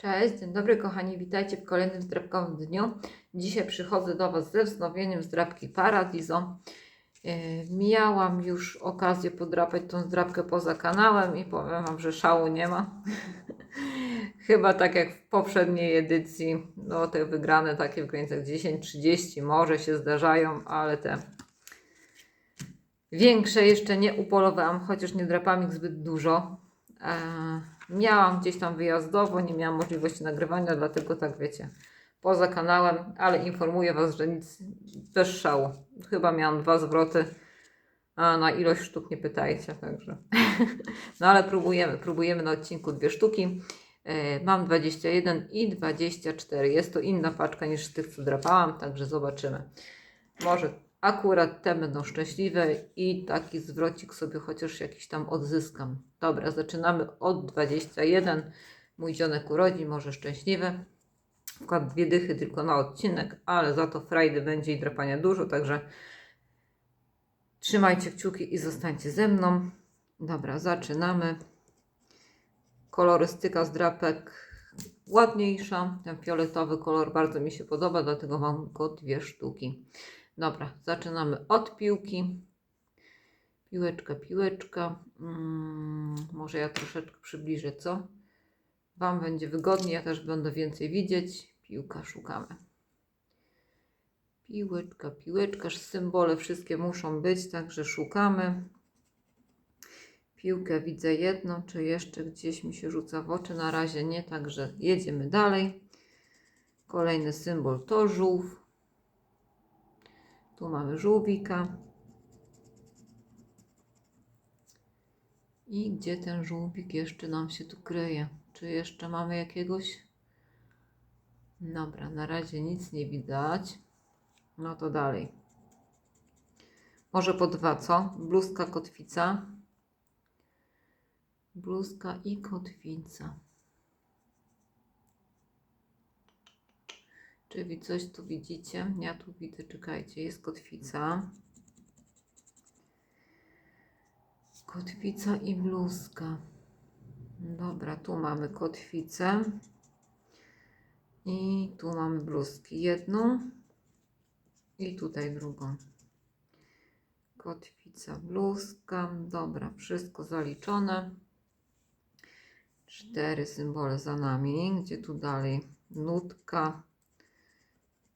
Cześć, dzień dobry kochani, witajcie w kolejnym zdrabkowym dniu. Dzisiaj przychodzę do Was ze wznowieniem zdrabki Paradiso. Yy, Miałam już okazję podrapać tą zdrabkę poza kanałem i powiem Wam, że szału nie ma. Chyba tak jak w poprzedniej edycji, no te wygrane takie w granicach 10-30 może się zdarzają, ale te większe jeszcze nie upolowałam, chociaż nie drapałam ich zbyt dużo. E, miałam gdzieś tam wyjazdowo, nie miałam możliwości nagrywania, dlatego tak wiecie, poza kanałem, ale informuję Was, że nic bez szału. Chyba miałam dwa zwroty, a na ilość sztuk nie pytajcie, także. no ale próbujemy, próbujemy na odcinku dwie sztuki. E, Mam 21 i 24. Jest to inna paczka niż tych, co drapałam, także zobaczymy. Może akurat te będą szczęśliwe i taki zwrocik sobie chociaż jakiś tam odzyskam. Dobra, zaczynamy od 21. Mój dzionek urodzi, może szczęśliwy. Wkład dwie dychy tylko na odcinek, ale za to frajdy będzie i drapania dużo, także trzymajcie kciuki i zostańcie ze mną. Dobra, zaczynamy. Kolorystyka z drapek ładniejsza. Ten fioletowy kolor bardzo mi się podoba, dlatego mam go dwie sztuki. Dobra, zaczynamy od piłki. Piłeczka, piłeczka. Mm, może ja troszeczkę przybliżę, co? Wam będzie wygodniej, ja też będę więcej widzieć. Piłka szukamy. Piłeczka, piłeczka, symbole wszystkie muszą być, także szukamy. Piłkę widzę jedną, czy jeszcze gdzieś mi się rzuca w oczy. Na razie nie, także jedziemy dalej. Kolejny symbol to żółw. Tu mamy żółwika. I gdzie ten żółwik jeszcze nam się tu kryje? Czy jeszcze mamy jakiegoś? Dobra, na razie nic nie widać. No to dalej. Może po dwa, co? Bluzka, kotwica. Bluzka i kotwica. Czy coś tu widzicie? Ja tu widzę, czekajcie, jest kotwica. Kotwica i bluzka. Dobra, tu mamy kotwicę. I tu mamy bluzki. Jedną i tutaj drugą. Kotwica, bluzka. Dobra, wszystko zaliczone. Cztery symbole za nami. Gdzie tu dalej? Nutka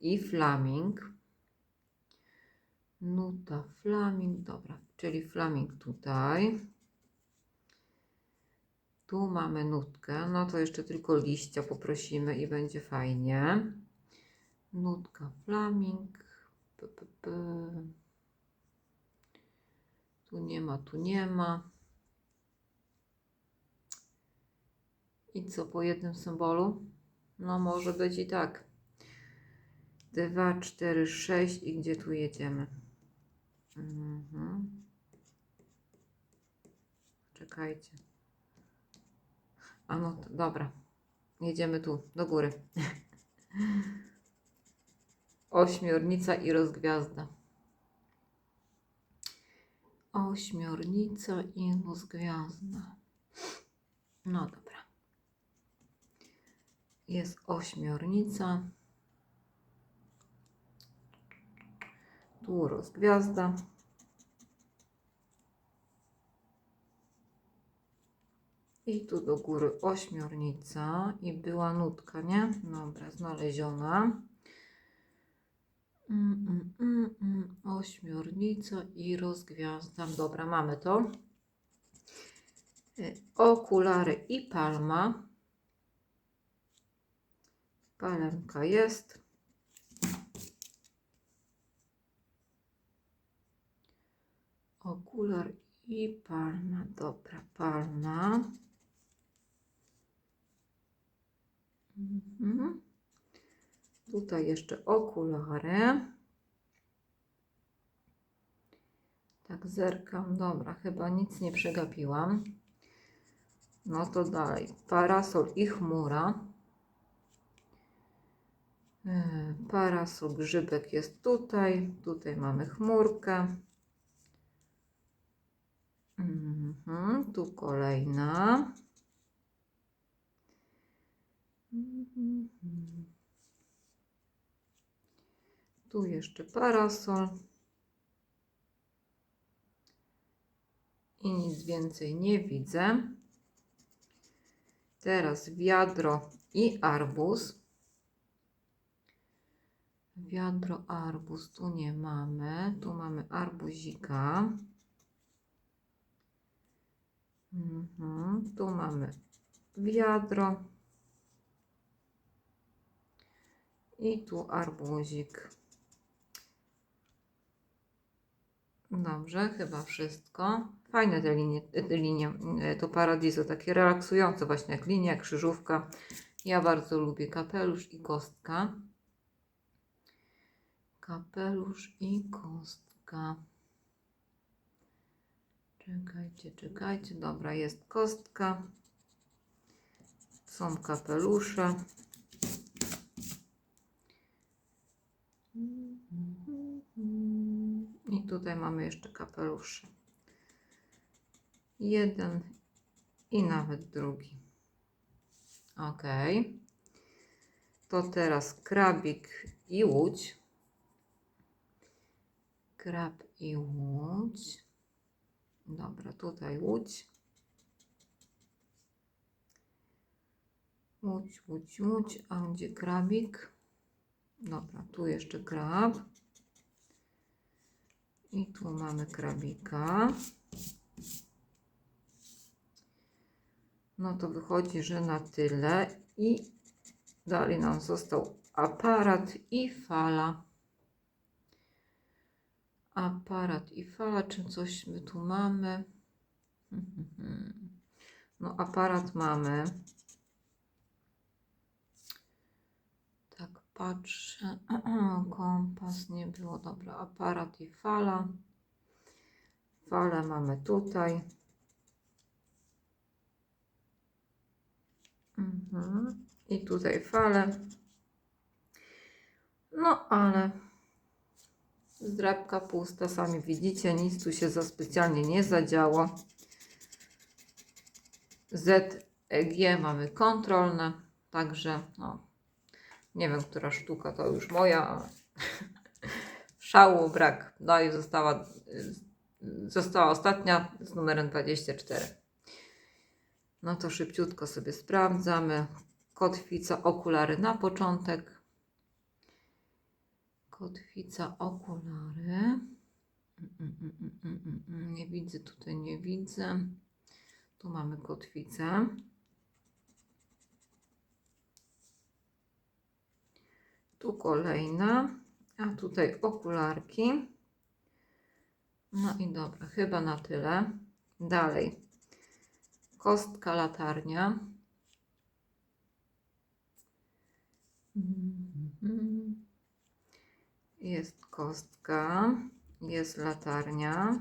i flaming. Nuta, flaming, dobra, czyli flaming tutaj. Tu mamy nutkę, no to jeszcze tylko liścia poprosimy i będzie fajnie. Nutka, flaming. P, p, p. Tu nie ma, tu nie ma. I co po jednym symbolu? No może być i tak. 2, 4, 6 i gdzie tu jedziemy? Mhm. Czekajcie. A no dobra. Jedziemy tu, do góry. Ośmiornica i rozgwiazda. Ośmiornica i rozgwiazda. No dobra. Jest ośmiornica. Tu rozgwiazda. I tu do góry ośmiornica i była nutka, nie? Dobra, znaleziona. Mm, mm, mm, mm. Ośmiornica i rozgwiazda. Dobra, mamy to. Y, Okulary i palma. Palemka jest. Okular i palma. Dobra, palma. Mhm. Tutaj jeszcze okulary. Tak, zerkam. Dobra, chyba nic nie przegapiłam. No to dalej. Parasol i chmura. E, Parasol, grzybek jest tutaj. Tutaj mamy chmurkę. Mhm, tu kolejna. Tu jeszcze parasol. I nic więcej nie widzę. Teraz wiadro i arbuz. Wiadro, arbuz tu nie mamy. Tu mamy arbuzika. Mhm. Tu mamy wiadro. I tu arbuzik. Dobrze, chyba wszystko. Fajne te linie, te linie e, to paradiso, takie relaksujące właśnie jak linia, krzyżówka. Ja bardzo lubię kapelusz i kostka. Kapelusz i kostka. Czekajcie, czekajcie. Dobra, jest kostka. Są kapelusze. I tutaj mamy jeszcze kapelusze. Jeden i nawet drugi. Ok. To teraz krabik i łódź. Krab i łódź. Dobra, tutaj łódź. Łódź, łódź, łódź. A gdzie krabik? Dobra, tu jeszcze krab. I tu mamy krabika. No to wychodzi, że na tyle. I dalej nam został aparat i fala. Aparat i fala. Czy coś my tu mamy? No, aparat mamy. Tak, patrzę. Kompas nie było. Dobra, aparat i fala. Falę mamy tutaj. Mhm. I tutaj falę. No, ale zdrabka pusta, sami widzicie, nic tu się za specjalnie nie zadziało. ZEG mamy kontrolne, także no, nie wiem, która sztuka to już moja, szału brak. No i została, została ostatnia z numerem 24. No to szybciutko sobie sprawdzamy. Kotwica, okulary na początek. Kotwica, okulary. Mm, mm, mm. Nie widzę, tutaj nie widzę. Tu mamy kotwicę. Tu kolejna, a tutaj okularki. No i dobra, chyba na tyle. Dalej. Kostka latarnia. Mhm. Jest kostka, jest latarnia.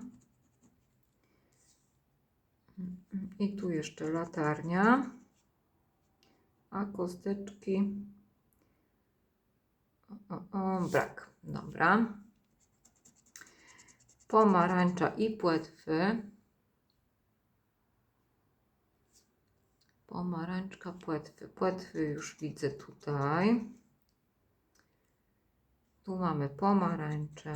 I tu jeszcze latarnia. A kosteczki. O, o, o, brak. Dobra. Pomarańcza i płetwy. Pomarańczka, płetwy. Płetwy już widzę tutaj. Tu mamy pomarańcze.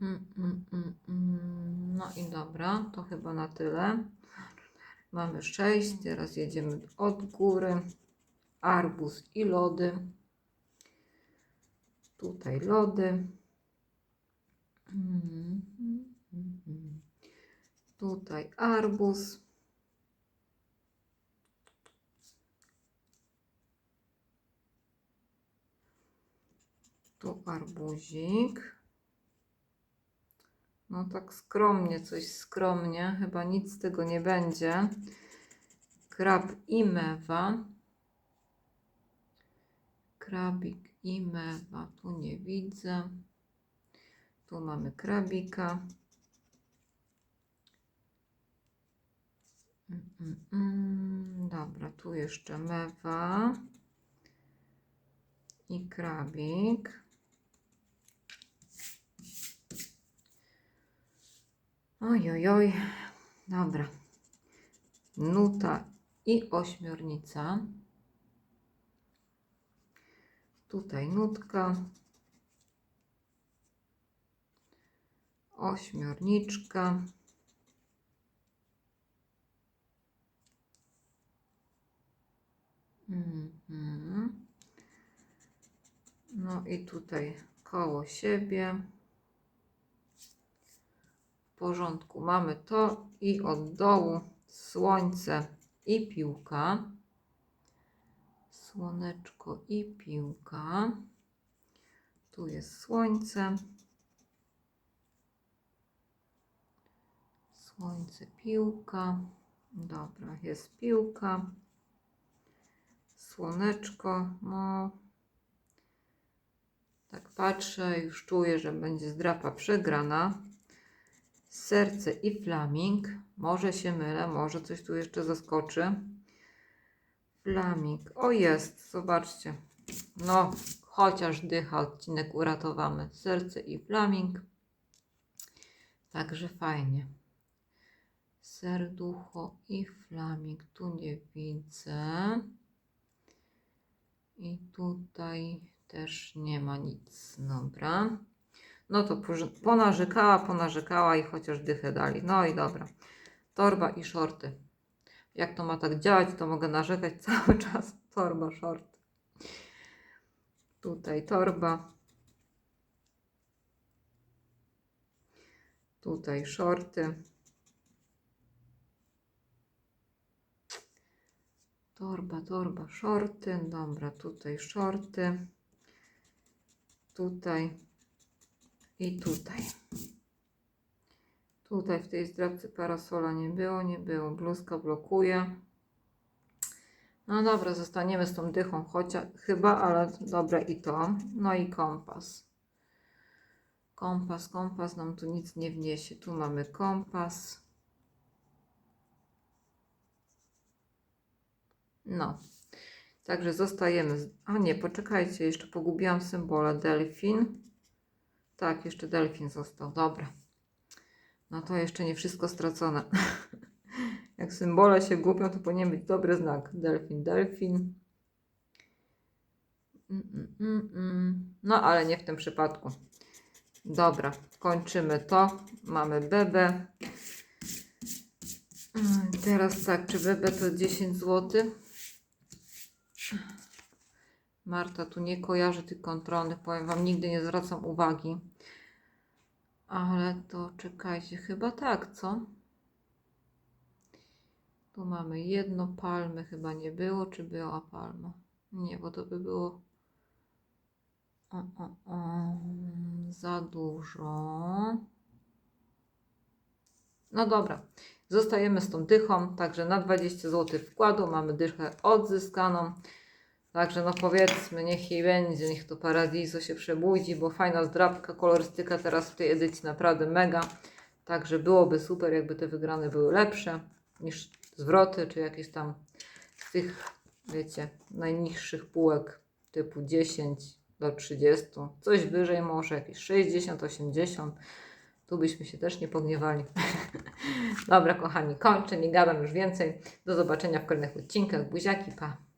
Mm, mm, mm. No i dobra, to chyba na tyle. Mamy 6, teraz jedziemy od góry. Arbuz i lody. Tutaj lody. Tutaj arbuz. Tu arbuzik. No tak skromnie, coś skromnie. Chyba nic z tego nie będzie. Krab i mewa. Krabik i mewa. Tu nie widzę. Tu mamy krabika. Mm, mm, mm. Dobra, tu jeszcze mewa i krabik. Oj, oj, oj. Dobra. nuta i ośmiornica. Tutaj nutka. Ośmiorniczka. Mhm. No i tutaj koło siebie. Porządku. Mamy to i od dołu słońce i piłka. Słoneczko i piłka. Tu jest słońce. Słońce, piłka. Dobra, jest piłka. Słoneczko. No. Tak patrzę, już czuję, że będzie zdrapa przegrana. Serce i flaming. Może się mylę, może coś tu jeszcze zaskoczy. Flaming. O jest, zobaczcie. No, chociaż dycha odcinek uratowamy. Serce i flaming. Także fajnie. Serducho i flaming. Tu nie widzę. I tutaj też nie ma nic. Dobra. No to ponarzekała, ponarzekała i chociaż dychę dali. No i dobra. Torba i shorty. Jak to ma tak działać, to mogę narzekać cały czas. Torba, short. Tutaj torba. Tutaj shorty. Torba, torba, shorty. Dobra, tutaj shorty. Tutaj i tutaj. Tutaj w tej zdrabce parasola nie było, nie było. Bluzka blokuje. No dobra, zostaniemy z tą dychą, chociaż chyba, ale dobra i to. No i kompas. Kompas, kompas nam tu nic nie wniesie. Tu mamy kompas. No. Także zostajemy. Z... A nie, poczekajcie, jeszcze pogubiłam symbole. Delfin. Tak, jeszcze delfin został. Dobra. No to jeszcze nie wszystko stracone. Jak symbole się gubią, to powinien być dobry znak. Delfin, delfin. Mm, mm, mm. No, ale nie w tym przypadku. Dobra, kończymy to. Mamy bebę. Teraz tak, czy bebę to 10 zł? Marta tu nie kojarzy tych kontrolnych, powiem Wam, nigdy nie zwracam uwagi. Ale to czekajcie, chyba tak, co? Tu mamy jedno palmy, chyba nie było, czy była palma? Nie, bo to by było o, o, o, za dużo. No dobra, zostajemy z tą dychą, także na 20 zł wkładu mamy dychę odzyskaną. Także no powiedzmy, niech jej będzie, niech to Paradiso się przebudzi, bo fajna zdrabka, kolorystyka teraz w tej edycji naprawdę mega. Także byłoby super, jakby te wygrane były lepsze niż zwroty, czy jakieś tam z tych, wiecie, najniższych półek typu 10 do 30. Coś wyżej może, jakieś 60, 80. Tu byśmy się też nie pogniewali. Dobra, kochani, kończę, nie gadam już więcej. Do zobaczenia w kolejnych odcinkach. Buziaki, pa!